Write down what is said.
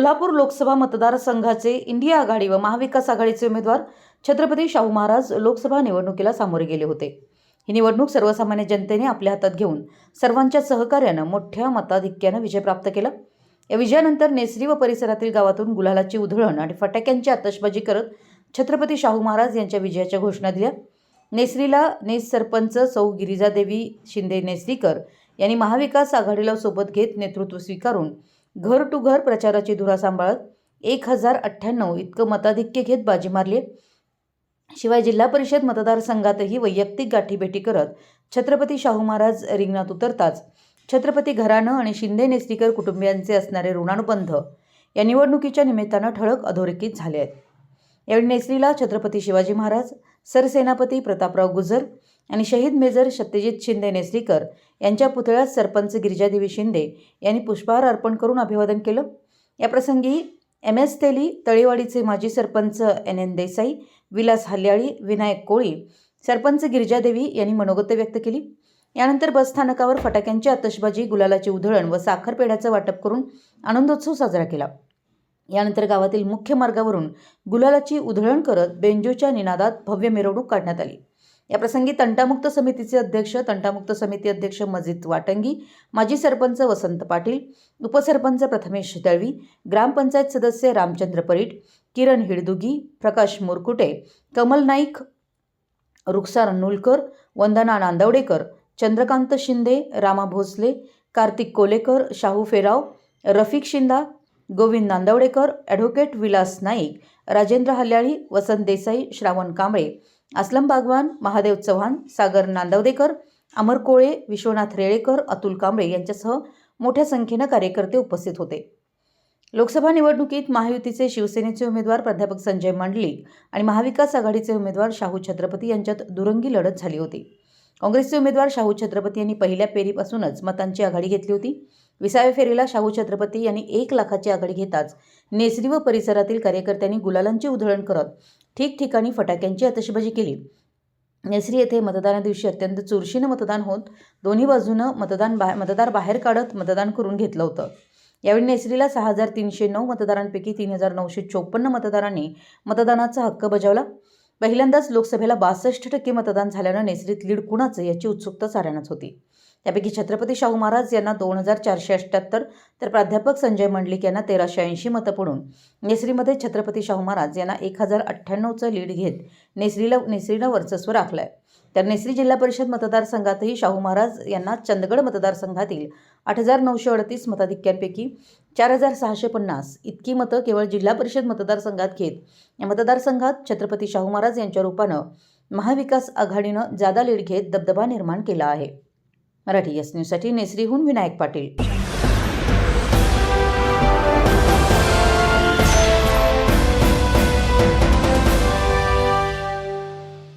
कोल्हापूर लोकसभा मतदारसंघाचे इंडिया आघाडी व महाविकास आघाडीचे उमेदवार छत्रपती शाहू महाराज लोकसभा निवडणुकीला सामोरे गेले होते. ही निवडणूक सर्वसामान्य जनतेने आपल्या हातात घेऊन सर्वांच्या सहकार्यानं मोठ्या मताधिक्यानं विजय प्राप्त केला. या विजयानंतर नेसरी व परिसरातील गावातून गुलालाची उधळण आणि फटाक्यांची आतषबाजी करत छत्रपती शाहू महाराज यांच्या विजयाच्या घोषणा दिल्या. नेसरीला नेस सरपंच सौ गिरिजादेवी शिंदे नेसरीकर यांनी महाविकास आघाडीला सोबत घेत नेतृत्व स्वीकारून घर टू घर प्रचाराची धुरा सांभाळत एक हजार अठ्ठ्याण्णव इतकं मताधिक्य घेत बाजी मारली. शिवाय जिल्हा परिषद मतदारसंघातही वैयक्तिक गाठीभेटी करत छत्रपती शाहू महाराज रिंगणात उतरताच छत्रपती घराणं आणि शिंदे नेसरीकर कुटुंबियांचे असणारे ऋणानुबंध या निवडणुकीच्या निमित्तानं ठळक अधोरेखित झाले आहेत. यावेळी नेसरीला छत्रपती शिवाजी महाराज सरसेनापती प्रतापराव गुजर आणि शहीद मेजर सत्यजित शिंदे नेसरीकर यांच्या पुतळ्यात सरपंच गिरिजादेवी शिंदे यांनी पुष्पहार अर्पण करून अभिवादन केलं. याप्रसंगी एम एस तेली तळेवाडीचे माजी सरपंच एन एन देसाई विलास हल्याळी विनायक कोळी सरपंच गिरिजादेवी यांनी मनोगत व्यक्त केली. यानंतर बसस्थानकावर फटाक्यांची आतषबाजी गुलालाची उधळण व साखरपेढ्याचं वाटप करून आनंदोत्सव साजरा केला. यानंतर गावातील मुख्य मार्गावरून गुलालाची उधळण करत बेंजोच्या निनादात भव्य मिरवणूक काढण्यात आली. याप्रसंगी तंटामुक्त समितीचे अध्यक्ष तंटामुक्त समिती अध्यक्ष मजिद वाटंगी माजी सरपंच वसंत पाटील उपसरपंच प्रथमेश दळवी ग्रामपंचायत सदस्य रामचंद्र परीट किरण हिडदुगी प्रकाश मुरकुटे कमल नाईक रुखसार नुलकर वंदना नांदवडेकर चंद्रकांत शिंदे रामा भोसले कार्तिक कोलेकर शाहू फेराव रफिक शिंदा गोविंद नांदवडेकर ॲडव्होकेट विलास नाईक राजेंद्र हल्याळी वसंत देसाई श्रावण कांबळे असलम बागवान महादेव चव्हाण सागर नांदवदेकर अमर कोळे विश्वनाथ रेळेकर अतुल कांबळे यांच्यासह मोठ्या संख्येनं कार्यकर्ते उपस्थित होते. लोकसभा निवडणुकीत महायुतीचे शिवसेनेचे उमेदवार प्राध्यापक संजय मंडलिक आणि महाविकास आघाडीचे उमेदवार शाहू छत्रपती यांच्यात दुरंगी लढत झाली होती. काँग्रेसचे उमेदवार शाहू छत्रपती यांनी पहिल्या फेरीपासूनच मतांची आघाडी घेतली होती. विसाव्या फेरीला शाहू छत्रपती यांनी एक लाखाची आघाडी घेताच नेसरी व परिसरातील कार्यकर्त्यांनी गुलालांची उधळण करत ठिकठिकाणी फटाक्यांची आतषबाजी केली. नेसरी येथे मतदाना दिवशी अत्यंत चुरशीनं मतदान होत दोन्ही बाजूनं मतदान बा मतदार बाहेर काढत मतदान करून घेतलं होतं. यावेळी नेसरीला सहा हजार तीनशे नऊ मतदारांपैकी तीन हजार नऊशे चोपन्न मतदारांनी मतदानाचा हक्क बजावला. पहिल्यांदाच लोकसभेला बासष्ट टक्के मतदान झाल्यानं नेसरीत लीड कुणाचं याची उत्सुकता साऱ्यांनाच होती. त्यापैकी छत्रपती शाहू महाराज यांना दोन हजार चारशे अठ्ठ्याहत्तर तर प्राध्यापक संजय मंडलिक यांना तेराशे ऐंशी मतं पडून नेसरीमध्ये छत्रपती शाहू महाराज यांना एक हजार अठ्ठ्याण्णवचं लीड घेत नेसरीला नेसरीला वर्चस्व राखलं आहे तर नेसरी जिल्हा परिषद मतदारसंघातही शाहू महाराज यांना चंदगड मतदारसंघातील आठ हजार नऊशे अडतीस मताधिक्यांपैकी चार हजार सहाशे पन्नास. इतकी मतं केवळ जिल्हा परिषद मतदारसंघात घेत या मतदारसंघात छत्रपती शाहू महाराज यांच्या रूपानं महाविकास आघाडीनं जादा लीड घेत दबदबा निर्माण केला आहे. मराठी एस न्यूजसाठी नेसरीहून विनायक पाटील.